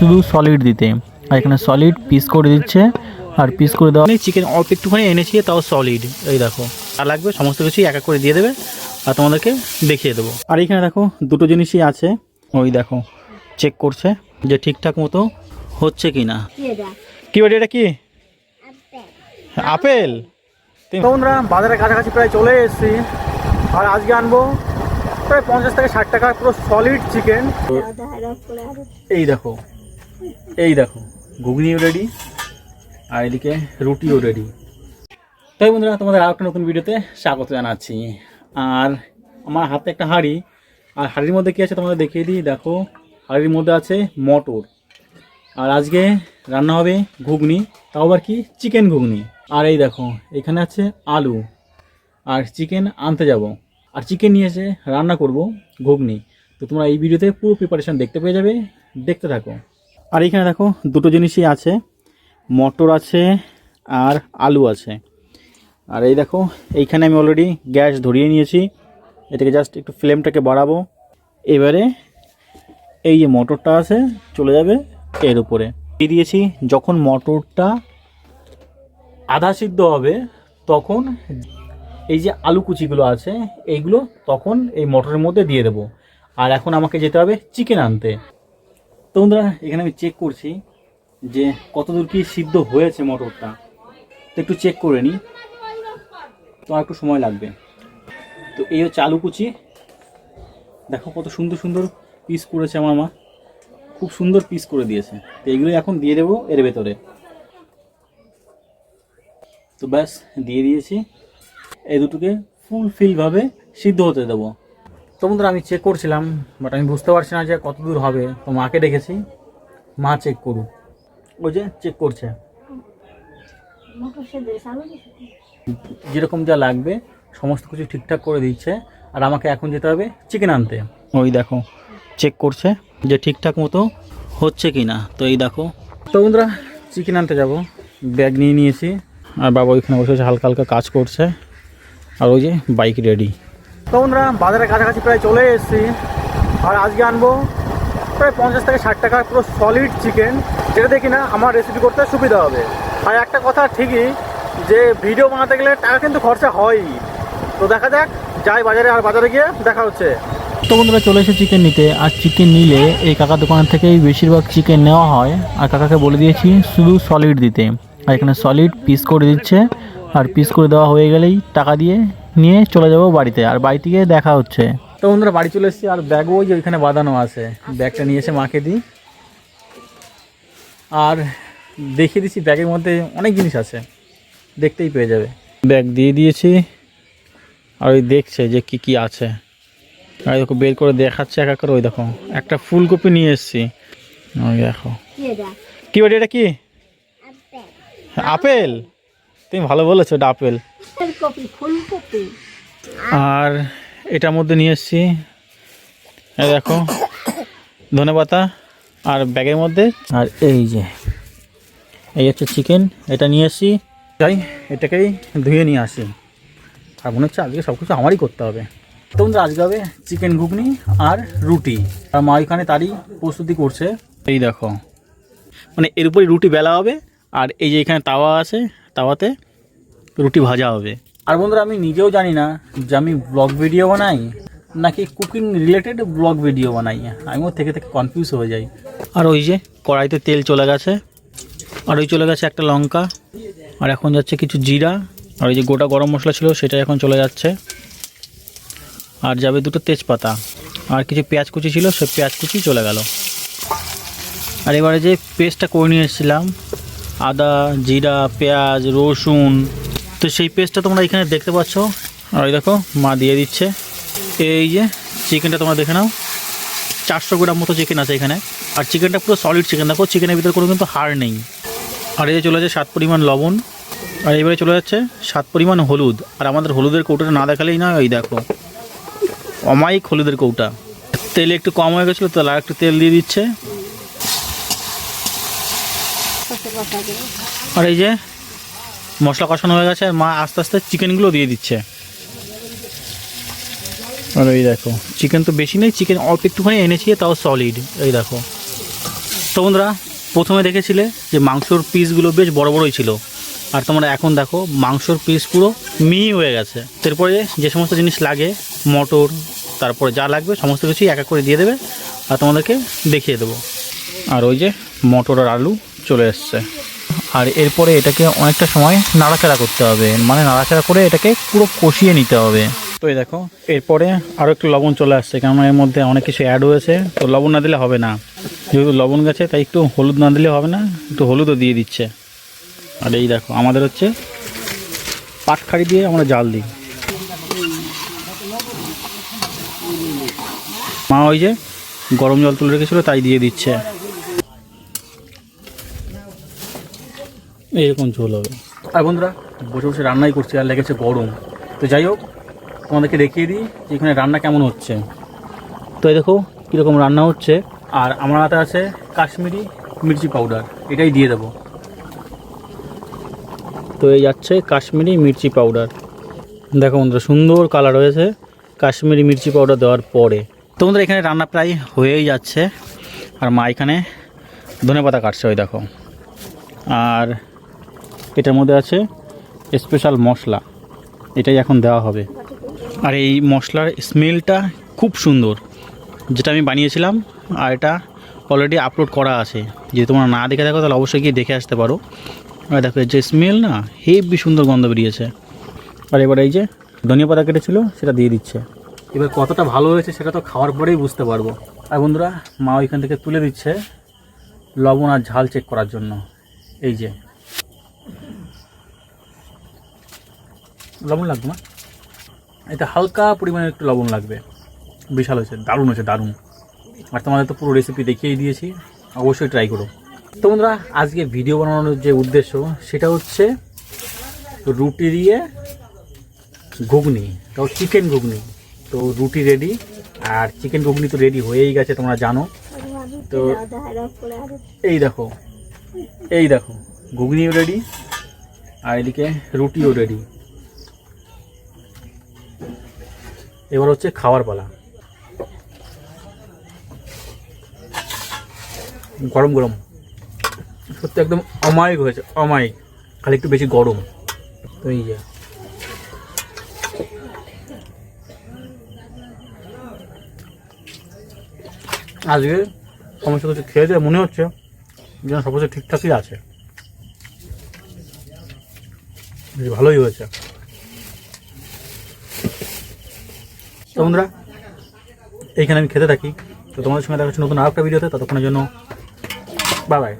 শুধু সলিড দিতে। আর এখানে সলিড পিস করে দিচ্ছে। আর পিস করে দেওয়া চিকেন অল্প একটুখানি এনেছি তাও সলিড এই দেখো। আর লাগবে সমস্ত কিছুই এক এক করে দিয়ে দেবে। আর তোমাদেরকে দেখিয়ে দেবো। আর এখানে দেখো দুটো জিনিসই আছে। ওই দেখো চেক করছে যে ঠিকঠাক মতো হচ্ছে কি না কি বাড়ি এটা কি? আপেল। তোমরা বাজারের কাছাকাছি প্রায় চলে এসেছি। আর আজকে আনব প্রায় পঞ্চাশ থেকে ষাট টাকার পুরো সলিড চিকেন এই দেখো এই দেখো, ঘুগনিও রেডি আর এদিকে রুটিও রেডি তাই বন্ধুরা, তোমাদের আর একটা নতুন ভিডিওতে স্বাগত জানাচ্ছি। আর আমার হাতে একটা হাঁড়ি, আর হাঁড়ির মধ্যে কী আছে তোমাদের দেখিয়ে দিই? দেখো, হাঁড়ির মধ্যে আছে মটর। আর আজকে রান্না হবে ঘুগনি, তাও আবার কি চিকেন ঘুগনি। আর এই দেখো, এখানে আছে আলু। আর চিকেন আনতে যাব। আর চিকেন নিয়ে এসে রান্না করব ঘুগনি। তো তোমরা এই ভিডিওতে পুরো প্রিপারেশান দেখতে পেয়ে যাবে। দেখতে থাকো। আর এখানে দেখো দুটো জিনিসই আছে। মটর আছে আর আলু আছে। আর এই দেখো, এইখানে আমি অলরেডি গ্যাস ধরিয়ে নিয়েছি। এটাকে জাস্ট একটু ফ্লেমটাকে বাড়াবো। এবারে এই যে মটরটা আছে, চলে যাবে এর উপরে। দিয়ে দিয়েছি, যখন মটরটা আধা সিদ্ধ হবে, তখন এই যে আলু কুচিগুলো আছে, এইগুলো তখন এই মটরের মধ্যে দিয়ে দেবো। আর এখন আমাকে যেতে হবে চিকেন আনতে। তো বন্ধুরা, এখানে আমি চেক করছি যে কতদূর কি সিদ্ধ হয়েছে মটরটা। তো একটু চেক করে নিই। তো একটু সময় লাগবে। তো এই আলু কুচি। দেখো কত সুন্দর সুন্দর পিস করেছে আমার মা। খুব সুন্দর পিস করে দিয়েছে। তো এইগুলো এখন দিয়ে দেবো এর ভেতরে। তো ব্যাস, দিয়ে দিয়েছি। এই দুটোকে ফুলফিলভাবে সিদ্ধ হতে দেবো। তো বন্ধুরা আমি চেক করছিলাম বাট আমি বুঝতে পারছি না যে কত দূর হবে। তো মাকে ডেকেছি মা চেক করুক। ওই যে চেক করছে। যেরকম যা লাগবে সমস্ত কিছু ঠিকঠাক করে দিচ্ছে আর আমাকে এখন যেতে হবে চিকেন আনতে। ওই দেখো চেক করছে যে ঠিকঠাক মতো হচ্ছে কি না তো এই দেখো। তো বন্ধুরা চিকেন আনতে যাব। ব্যাগ নিয়ে নিয়েছি। আর বাবা ওইখানে বসে বসে হালকা হালকা কাজ করছে। আর ওই যে বাইক রেডি তো বন্ধুরা, বাজারের কাছাকাছি প্রায় চলে এসেছি। আর আজকে আনব প্রায় পঞ্চাশ থেকে ষাট টাকার পুরো সলিড চিকেন যেটা দেখি না আমার রেসিপি করতে সুবিধা হবে। আর একটা কথা ঠিকই, যে ভিডিও বানাতে গেলে টাকা কিন্তু খরচা হয়ই। তো দেখা যাক, যাই বাজারে আর বাজারে গিয়ে দেখা হচ্ছে। তো বন্ধুরা, চলে এসে চিকেন নিতে। আর চিকেন নিলে এই কাকার দোকান থেকেই বেশিরভাগ চিকেন নেওয়া হয়। আর কাকাকে বলে দিয়েছি, শুধু সলিড দিতে। আর এখানে সলিড পিস করে দিচ্ছে। আর পিস করে দেওয়া হয়ে গেলেই টাকা দিয়ে নিয়ে চলে যাব বাড়িতে আর বাড়ি থেকে দেখা হচ্ছে। তো বন্ধুরা বাড়ি চলে এসেছি আর ব্যাগও ওই যে ওইখানে বাঁধানো আছে। ব্যাগটা নিয়ে এসে মাকে দিই। আর দেখিয়ে দিচ্ছি ব্যাগের মধ্যে অনেক জিনিস আছে। দেখতেই পেয়ে যাবে। ব্যাগ দিয়ে দিয়েছি আর ওই দেখছে যে কি কি আছে। আর দেখো বের করে দেখাচ্ছে এক এক করে ওই দেখো একটা ফুলকপি নিয়ে এসেছি। দেখো। কি বাড়ি এটা কি? আপেল? তুমি ভালো বলেছ এটা আপেল। আর এটার মধ্যে নিয়ে এসেছি দেখো ধনে পাতা আর ব্যাগের মধ্যে। আর এই যে এই হচ্ছে চিকেন এটা নিয়ে এসেছি। যাই এটাকেই ধুয়ে নিয়ে আসি। আর মনে হচ্ছে আজকে সব কিছু আমারই করতে হবে। তো বন্ধুরা আজকে হবে চিকেন ঘুগনি আর রুটি। আর মা এখানে তারই প্রস্তুতি করছে। এই দেখো মানে এর উপরে রুটি বেলা হবে আর এই যে এখানে তাওয়া আছে তাওয়াতে রুটি ভাজা হবে। আর বন্ধুরা আমি নিজেও জানি না যে আমি ব্লগ ভিডিও বানাই নাকি কুকিং রিলেটেড ব্লগ ভিডিও বানাই। আমিও থেকে থেকে কনফিউজ হয়ে যাই। আর ওই যে কড়াইতে তেল চলে গেছে। আর ওই চলে গেছে একটা লঙ্কা। আর এখন যাচ্ছে কিছু জিরা। আর ওই যে গোটা গরম মশলা ছিল সেটা এখন চলে যাচ্ছে। আর যাবে দুটো তেজপাতা। আর কিছু পেঁয়াজ কুচি ছিল সে পেঁয়াজ কুচি চলে গেল। আর এবারে যে পেস্টটা করে নিয়ে এসেছিলাম আদা, জিরা, পেঁয়াজ, রসুন। তো সেই পেস্টটা তোমরা এখানে দেখতে পাচ্ছ। আর ওই দেখো, মা দিয়ে দিচ্ছে। এই যে চিকেনটা তোমরা দেখে নাও। চারশো গ্রাম মতো চিকেন আছে এখানে। আর চিকেনটা পুরো সলিড চিকেন দেখো চিকেনের ভিতরে কোনো কিন্তু হাড় নেই। আর এই যে চলে যাচ্ছে সাত পরিমাণ লবণ। আর এবারে চলে যাচ্ছে সাত পরিমাণ হলুদ। আর আমাদের হলুদের কৌটোটা না দেখালেই না ওই দেখো। অমায়িক হলুদের কৌটা। তেল একটু কম হয়ে গেছিল তাহলে আর একটু তেল দিয়ে দিচ্ছে। আর এই যে মশলা কষানো হয়ে গেছে মা আস্তে আস্তে চিকেনগুলো দিয়ে দিচ্ছে। আর এই দেখো, চিকেন তো বেশি নেই, চিকেন অল্প একটুখানি এনেছি, তাও সলিড এই দেখো। তো বন্ধুরা, প্রথমে দেখেছিলে যে মাংসর পিসগুলো বেশ বড় বড়ই ছিল। আর তোমরা এখন দেখো, মাংসর পিস পুরো মিহি হয়ে গেছে। এরপরে যে সমস্ত জিনিস লাগে, মটর, তারপরে যা লাগবে, সমস্ত কিছুই এক এক করে দিয়ে দেবে, আর তোমাদেরকে দেখিয়ে দেবো। আর ওই যে মটর আর আলু। চলে এসছে। আর এরপরে এটাকে অনেকটা সময় নাড়াচাড়া করতে হবে। মানে নাড়াচাড়া করে এটাকে পুরো কষিয়ে নিতে হবে। তো এই দেখো, এরপরে আরও একটু লবণ চলে আসছে, কেননা এর মধ্যে অনেক কিছু অ্যাড হয়েছে। তো লবণ না দিলে হবে না। যেহেতু লবণ গেছে, তাই একটু হলুদ না দিলে হবে না, একটু হলুদও দিয়ে দিচ্ছে। আর এই দেখো, আমাদের হচ্ছে পাটখাড়ি দিয়ে আমরা জাল দিই। মা ওই যে গরম জল তুলে রেখেছিলো, তাই দিয়ে দিচ্ছে। এইরকম ঝোল হবে। আর বন্ধুরা, বসে বসে রান্নাই করছি, আর লেগেছে গরম। তো যাই হোক, তোমাদেরকে দেখিয়ে দিই যে এখানে রান্না কেমন হচ্ছে। তো এই দেখো, কীরকম রান্না হচ্ছে। আর আমার হাতে আছে কাশ্মীরি মির্চি পাউডার, এটাই দিয়ে দেবো। তো এই যাচ্ছে কাশ্মীরি মির্চি পাউডার। দেখো বন্ধুরা, সুন্দর কালার হয়েছে কাশ্মীরি মির্চি পাউডার দেওয়ার পরে। তো বন্ধুরা, এখানে রান্না প্রায় হয়েই যাচ্ছে। আর মা এখানে ধনে পাতা কাটছে, ওই দেখো। আর এটার মধ্যে আছে স্পেশাল মশলা। এটাই এখন দেওয়া হবে। আর এই মশলার স্মেলটা খুব সুন্দর। যেটা আমি বানিয়েছিলাম আর এটা অলরেডি আপলোড করা আছে। যদি তোমরা না দেখে থাকো তাহলে অবশ্যই গিয়ে দেখে আসতে পারো। আর দেখো যে স্মেল না হেভি সুন্দর গন্ধ বেরিয়েছে। আর এবার এই যে ধনিয়া পাতা কেটেছিল সেটা দিয়ে দিচ্ছে। এবার কতটা ভালো হয়েছে সেটা তো খাওয়ার পরেই বুঝতে পারব। আর বন্ধুরা মা ওইখান থেকে তুলে দিচ্ছে লবণ আর ঝাল চেক করার জন্য। এই যে লবণ লাগবে না এটা হালকা পরিমাণে একটু লবণ লাগবে। বিশাল হয়েছে, দারুণ হয়েছে, দারুণ। আর তোমাদের তো পুরো রেসিপি দেখিয়েই দিয়েছি, অবশ্যই ট্রাই করো। তো বন্ধুরা, আজকে ভিডিও বানানোর যে উদ্দেশ্য, সেটা হচ্ছে রুটি দিয়ে ঘুগনি, তাও চিকেন ঘুগনি। তো রুটি রেডি আর চিকেন ঘুগনি তো রেডি হয়েই গেছে, তোমরা জানো। তো এই দেখো এই দেখো, ঘুগনিও রেডি আর এদিকে রুটিও রেডি এবার হচ্ছে খাওয়ার পালা। গরম গরম। সত্যি একদম অমায়িক হয়েছে, অমায়িক। খালি একটু বেশি গরম। তো এই আজকে সমস্ত কিছু খেয়ে দিয়ে মনে হচ্ছে যেন সব ঠিকঠাকই আছে। ভালোই হয়েছে। তো বন্ধুরা, এইখানে আমি খেতে থাকি। তো তোমাদের সঙ্গে দেখা হচ্ছে নতুন আরেকটা ভিডিওতে, ততক্ষণের জন্য বাই বাই